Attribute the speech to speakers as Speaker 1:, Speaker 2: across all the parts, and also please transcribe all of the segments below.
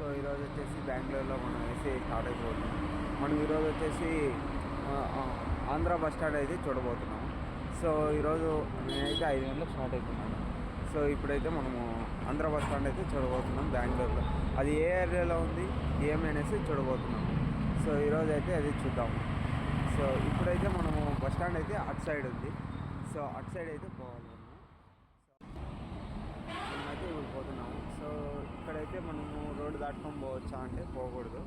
Speaker 1: So ఈరోజు వచ్చేసి బెంగళూరులో మనం వేసి స్టార్ట్ అయిపోతున్నాం. మనం ఈరోజు వచ్చేసి ఆంధ్ర బస్ స్టాండ్ అయితే చూడబోతున్నాం. సో ఈరోజు నేనైతే ఐదు గంటలకు స్టార్ట్ అవుతున్నాను సో ఇప్పుడైతే మనము ఆంధ్ర బస్ స్టాండ్ అయితే చూడబోతున్నాం బెంగళూరులో. అది ఏ ఏరియాలో ఉంది ఏమనేసి చూడబోతున్నాం. సో ఈరోజు అయితే అది చూద్దాం. సో ఇప్పుడైతే మనము బస్ స్టాండ్ అయితే అటు సైడ్ ఉంది. సో అటు సైడ్ అయితే పోవాలి మనము మనమైతే ఇప్పుడు పోతున్నాము. సో ఇక్కడైతే మనము రోడ్డు దాటుకొని పోవచ్చా అంటే పోకూడదు.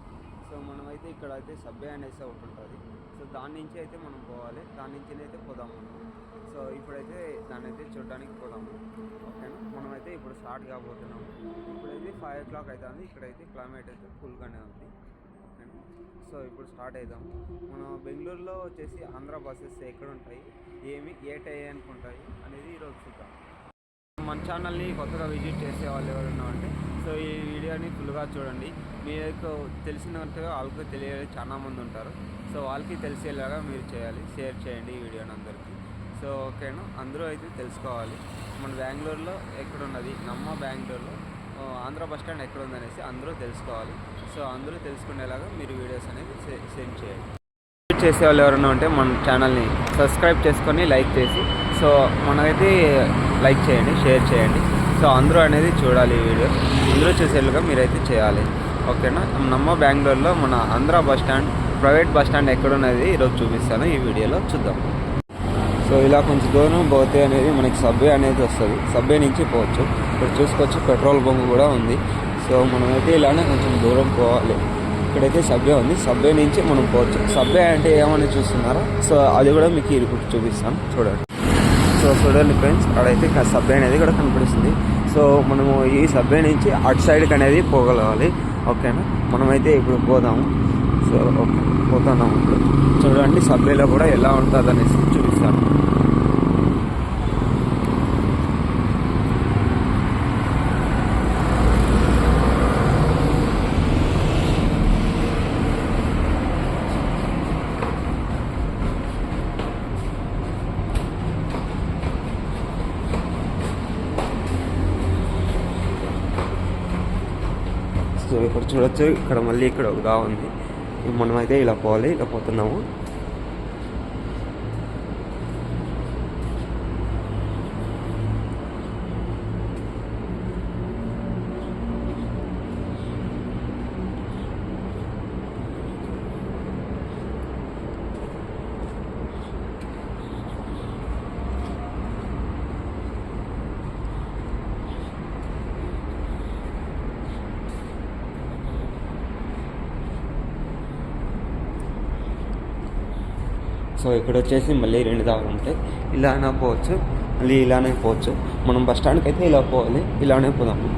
Speaker 1: సో మనమైతే ఇక్కడ అయితే సబ్బే అనేసి ఒకటి ఉంటుంది. సో దాని నుంచి అయితే మనం పోవాలి. దాని నుంచి అయితే పోదాము. సో ఇప్పుడైతే దాన్ని అయితే చూడడానికి పోదాము. ఓకేనా? మనమైతే ఇప్పుడు స్టార్ట్ కాబోతున్నాము. ఇప్పుడైతే ఫైవ్ ఓ క్లాక్ అవుతుంది ఇక్కడైతే క్లైమేట్ అయితే కూల్గానే ఉంది. సో ఇప్పుడు స్టార్ట్ అవుదాం మనం బెంగళూరులో వచ్చేసి ఆంధ్ర బస్సెస్ ఎక్కడ ఉంటాయి? ఏమి ఏ టైంకి ఉంటాయి అనేది ఈరోజు చూద్దాం. మన ఛానల్ని కొత్తగా విజిట్ చేసే వాళ్ళు ఎవరున్నా అంటే సో ఈ వీడియోని ఫుల్గా చూడండి. మీకు తెలిసినట్టుగా వాళ్ళకి తెలియదు చాలామంది ఉంటారు. సో వాళ్ళకి తెలిసేలాగా మీరు చేయాలి. షేర్ చేయండి ఈ వీడియోని అందరికీ. సో ఓకేనా? అందరూ అయితే తెలుసుకోవాలి. మన బెంగళూరులో ఎక్కడున్నది? నమ్మ బెంగళూరులో. ఆంధ్ర బస్ స్టాండ్ ఎక్కడ ఉందనేసి అందరూ తెలుసుకోవాలి. సో అందరూ తెలుసుకునేలాగా మీరు వీడియోస్ అనేది సెండ్ చేయండి. చేసే వాళ్ళు ఎవరైనా ఉంటే మన ఛానల్ని సబ్స్క్రైబ్ చేసుకొని లైక్ చేసి సో మనమైతే లైక్ చేయండి షేర్ చేయండి. సో అందరూ అనేది చూడాలి ఈ వీడియో. అందరూ చూసేలాగా మీరైతే చేయాలి. ఓకేనా? నమ్మ బెంగళూరులో మన Andhra bus stand private bus stand ఎక్కడ ఉన్నది ఈరోజు చూపిస్తాను. ఈ వీడియోలో చూద్దాం. సో ఇలా కొంచెం దూరం పోతే అనేది మనకి సబ్వే అనేది వస్తుంది. సబ్వే నుంచి పోవచ్చు. ఇక్కడ చూసుకోవచ్చు పెట్రోల్ బంక్ కూడా ఉంది. సో మనమైతే ఇలానే కొంచెం దూరం పోవాలి. ఇక్కడైతే సబ్వే ఉంది. సబ్వే నుంచి మనం పోవచ్చు. సబ్వే అంటే ఏమని చూస్తున్నారా? సో అది కూడా మీకు ఇప్పుడు చూపిస్తాను. చూడండి. సో చూడండి ఫ్రెండ్స్ అక్కడైతే సబ్వే అనేది కూడా కనిపిస్తుంది సో మనము ఈ సబ్వే నుంచి అటు సైడ్కి అనేది పోగలగాలి ఓకేనా? మనమైతే ఇప్పుడు పోదాము. సో ఓకే పోతున్నాము ఇప్పుడు. చూడండి సబ్వేలో కూడా ఎలా ఉంటుంది అనేసి చూపిస్తాను సో ఇక్కడ చూడొచ్చు. ఇక్కడ మళ్ళీ ఇక్కడ ఒక దా ఉంది మనమైతే ఇలా పోవాలి ఇలా పోతున్నాము. సో ఇక్కడ వచ్చేసి మళ్ళీ రెండు దారులు ఉంటాయి. ఇలానే పోవచ్చు మళ్ళీ ఇలానే పోవచ్చు. మనం బస్ స్టాండ్కి అయితే ఇలా పోవాలి ఇలానే పోదాము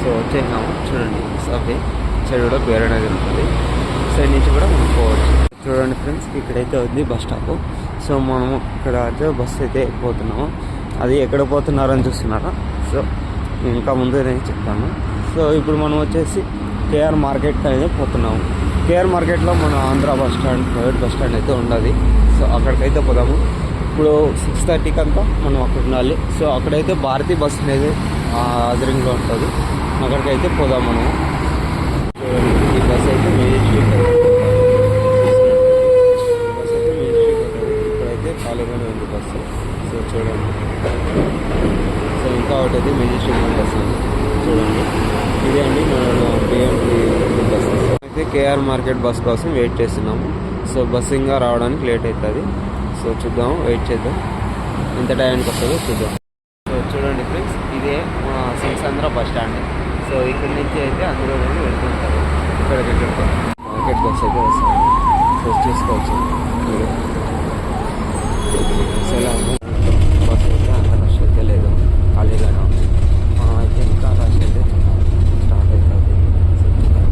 Speaker 1: సో వచ్చేసాము చూడండి సబ్వే సైడ్ కూడా వేరే ఉంటుంది సైడ్ నుంచి కూడా మనం పోవచ్చు. చూడండి ఫ్రెండ్స్ ఇక్కడైతే ఉంది బస్ స్టాప్. సో మనము ఇక్కడ అయితే బస్ అయితే పోతున్నాము. అది ఎక్కడ పోతున్నారని చూస్తున్నారా? సో ఇంకా ముందు నేను చెప్తాను. సో ఇప్పుడు మనం వచ్చేసి కేఆర్ మార్కెట్ అనేది పోతున్నాము. కేఆర్ మార్కెట్లో మన Andhra bus stand private bus stand అయితే ఉండదు. సో అక్కడికైతే పోదాము. ఇప్పుడు సిక్స్ థర్టీకి అంతా మనం అక్కడ ఉండాలి. సో అక్కడైతే భారతీ బస్ అనేది ఆదరింగ్లో ఉంటుంది. అక్కడికైతే పోదాం మనము చూడండి, ఈ బస్ అయితే మేజిస్ట్రేట్ బస్ అయితే మేజిస్ట్రేట్ అవుతుంది ఇక్కడైతే ఖాళీగానే ఉంది బస్సు. సో చూడండి. సో ఇంకా ఒకటి అది మేజిస్ట్రేట్ బస్సు. చూడండి. ఇదే అండి మన బిఎంటీ బస్ అయితే కేఆర్ మార్కెట్ బస్ కోసం వెయిట్ చేస్తున్నాము. సో బస్ ఇంకా రావడానికి లేట్ అవుతుంది. సో చూద్దాం వెయిట్ చేద్దాం. ఎంత టైంకి వస్తుందో చూద్దాం. సో చూడండి ఫ్రెండ్స్ ఇదే మా సింగ్సాంధ్ర బస్ స్టాండ్. సో ఇక్కడ నుంచి అయితే అందులో వెళ్ళి వెళ్తుంటారు. ఇక్కడికి ఎక్కడికి మార్కెట్ బస్ అయితే వస్తుంది. సో చూసుకోవచ్చు మీరు సో ఎలా ఉంది బస్ అయితే అంత రష్ అయితే లేదు ఖాళీగానే ఉంది మనం అయితే ఇంకా రష్ అయితే స్టార్ట్ అవుతుంది సో చూద్దాం.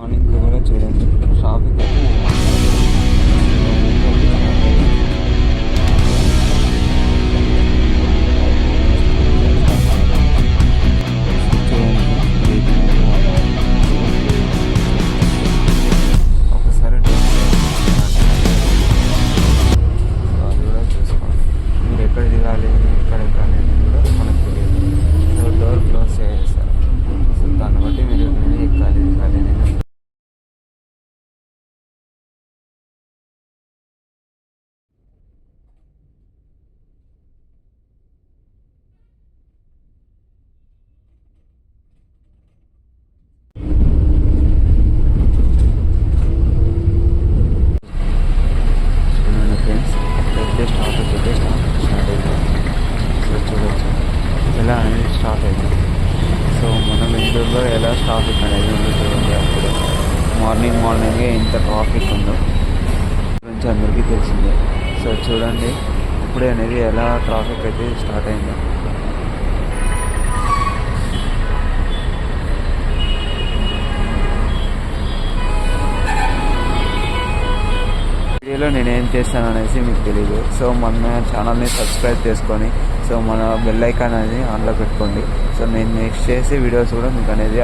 Speaker 1: మార్నింగ్ కూడా చూడండి ట్రాఫిక్ ఎలా అనేది స్టార్ట్ అయింది. సో మన బెంగళూరులో ఎలా ట్రాఫిక్ అనేది ఉంది చూడండి అప్పుడు. మార్నింగ్ మార్నింగే ఇంత ట్రాఫిక్ ఉందో. గురించి అందరికీ తెలిసిందే. సో చూడండి ఇప్పుడే అనేది ఎలా ట్రాఫిక్ అయితే స్టార్ట్ అయిందో. నేను ఏం చేస్తాను అనేసి మీకు తెలియదు సో మన ఛానల్ని సబ్స్క్రైబ్ చేసుకొని సో మన బెల్ ఐకాన్ అనేది ఆన్లో పెట్టుకోండి. సో నేను నెక్స్ట్ చేసే వీడియోస్ కూడా మీకు అనేది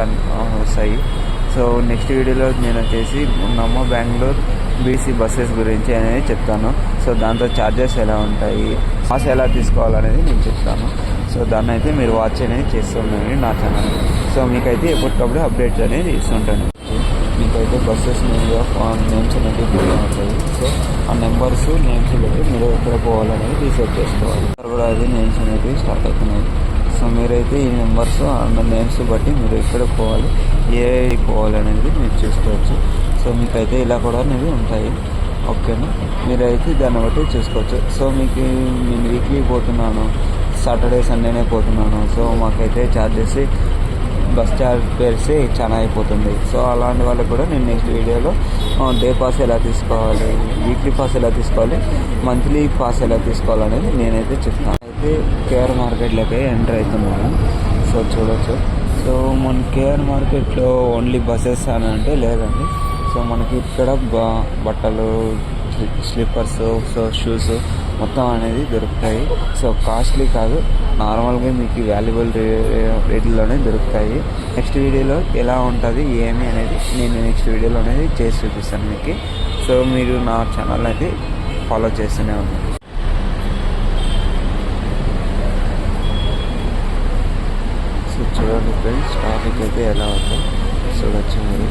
Speaker 1: వస్తాయి. సో నెక్స్ట్ వీడియోలో నేను వచ్చేసి నమ్మ బెంగళూరు బీసీ బస్సెస్ గురించి అనేది చెప్తాను. సో దాంతో ఛార్జెస్ ఎలా ఉంటాయి పాస్ ఎలా తీసుకోవాలనేది నేను చెప్తాను. సో దాన్ని అయితే మీరు వాచ్ అనేది చేస్తున్నాను నా ఛానల్ సో మీకైతే ఎప్పటికప్పుడు అప్డేట్స్ అనేది ఇస్తుంటాను. మీకైతే బస్సెస్ మీద నేమ్స్ అనేది కూడా ఉంటాయి నెంబర్స్ నేమ్స్ బట్టి మీరు ఎక్కడ పోవాలనేది రీసెర్చ్ చేసుకోవాలి. కూడా అది నేమ్స్ అనేవి స్టార్ట్ అవుతున్నాయి. సో మీరైతే ఈ నెంబర్స్ ఆ నేమ్స్ బట్టి మీరు ఎక్కడ పోవాలి ఏ పోవాలనేది మీరు చూసుకోవచ్చు. సో మీకైతే ఇలా కూడా అనేవి ఉంటాయి. ఓకేనా? మీరైతే దాన్ని బట్టి చూసుకోవచ్చు. సో మీకు నేను వీక్లీ పోతున్నాను సాటర్డే సండేనే పోతున్నాను. సో మాకైతే ఛార్జెస్ బస్ ఛార్జ్ పేరిస్తే చాలా అయిపోతుంది. సో అలాంటి వాళ్ళకి కూడా నేను నెక్స్ట్ వీడియోలో డే పాస్ ఎలా తీసుకోవాలి వీక్లీ పాస్ ఎలా తీసుకోవాలి మంత్లీ పాస్ ఎలా తీసుకోవాలనేది నేనైతే చెప్తాను. అయితే కేఆర్ మార్కెట్లోకి ఎంటర్ అవుతున్నాను సో చూడొచ్చు. సో మన కేఆర్ మార్కెట్లో ఓన్లీ బస్సెస్ అని అంటే లేదండి. సో మనకి ఇక్కడ బ- బట్టలు స్లిప్పర్స్ సో షూస్ మొత్తం అనేది దొరుకుతాయి. సో కాస్ట్లీ కాదు నార్మల్గా మీకు వాల్యుబుల్ రే రేట్లలోనే దొరుకుతాయి. నెక్స్ట్ వీడియోలో ఎలా ఉంటుంది ఏమి అనేది నేను నెక్స్ట్ వీడియోలో అనేది చేసి చూపిస్తాను మీకు. సో మీరు నా ఛానల్ అయితే ఫాలో చేస్తూనే ఉన్నాను సో చూడండి ఫ్రెండ్స్ ట్రాఫిక్ అయితే ఎలా ఉందో చూడొచ్చు మీరు.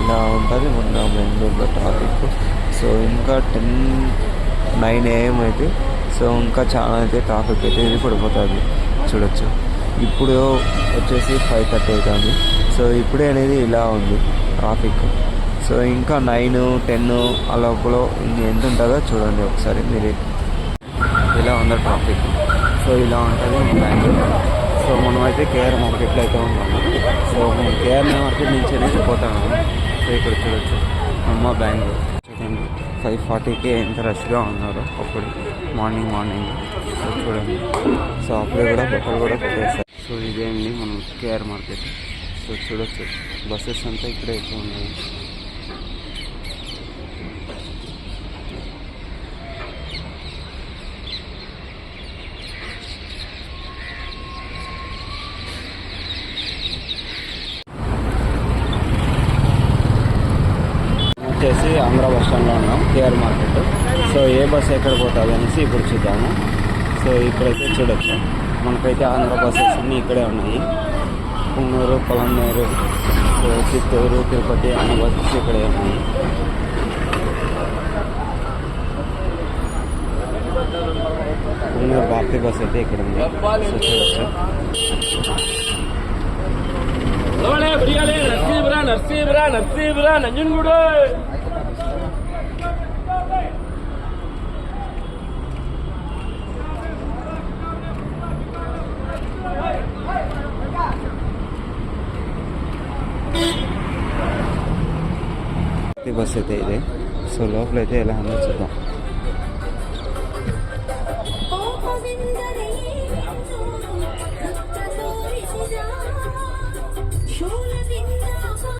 Speaker 1: ఇలా ఉంటుంది మొన్న బెంగళూరులో ట్రాఫిక్ సో ఇంకా టెన్ నైన్ ఏఎం అయితే సో ఇంకా చాలా అయితే ట్రాఫిక్ అయితే ఇది పడిపోతుంది. చూడొచ్చు. ఇప్పుడు వచ్చేసి ఫైవ్ థర్టీ అవుతుంది. సో ఇప్పుడే అనేది ఇలా ఉంది ట్రాఫిక్ సో ఇంకా నైన్ టెన్ ఆ లోపల ఎంత ఉంటుందో చూడండి ఒకసారి మీరు. ఇలా ఉంది ట్రాఫిక్ సో ఇలా ఉంటుంది బెంగళూరు సో మనమైతే కేఆర్ మార్కెట్లో అయితే ఉన్నాము. సో మేము కేఆర్ మార్కెట్ నుంచి అనేది పోతాము. సో ఇక్కడ చూడొచ్చు. అమ్మ బ్యాంగ్లూర్ చూడండి. ఫైవ్ ఫార్టీకి ఎంత రష్గా ఉన్నారు. అప్పుడు మార్నింగ్ మార్నింగ్ సో చూడండి. సో అప్పుడే కూడా బట్టలు కూడా పెట్టేస్తారు సో ఇదేంటి మనం కేఆర్ మార్కెట్ సో చూడొచ్చు. బస్సెస్ అంతా ఇక్కడే ఎక్కువ ఉన్నాయి. బస్టాండ్లో ఉన్నాం కేఆర్ మార్కెట్ సో ఏ బస్సు ఎక్కడ పోతుంది అనేసి ఇప్పుడు చూద్దాము సో ఇక్కడైతే చూడొచ్చు మనకైతే ఆంధ్ర బస్సెస్ అన్నీ ఇక్కడే ఉన్నాయి పున్నూరు పొలంనేరు చిత్తూరు తిరుపతి అన్ని బస్సెస్ ఇక్కడే ఉన్నాయి పున్నూరు భారతీయ బస్సు అయితే ఇక్కడ ఉంది సో చూడొచ్చు
Speaker 2: నరసింహరా
Speaker 1: నరసింహరా నరసింహరా నంజన్గూడు बस येते इथे सो लोकल येते लहानच
Speaker 3: होता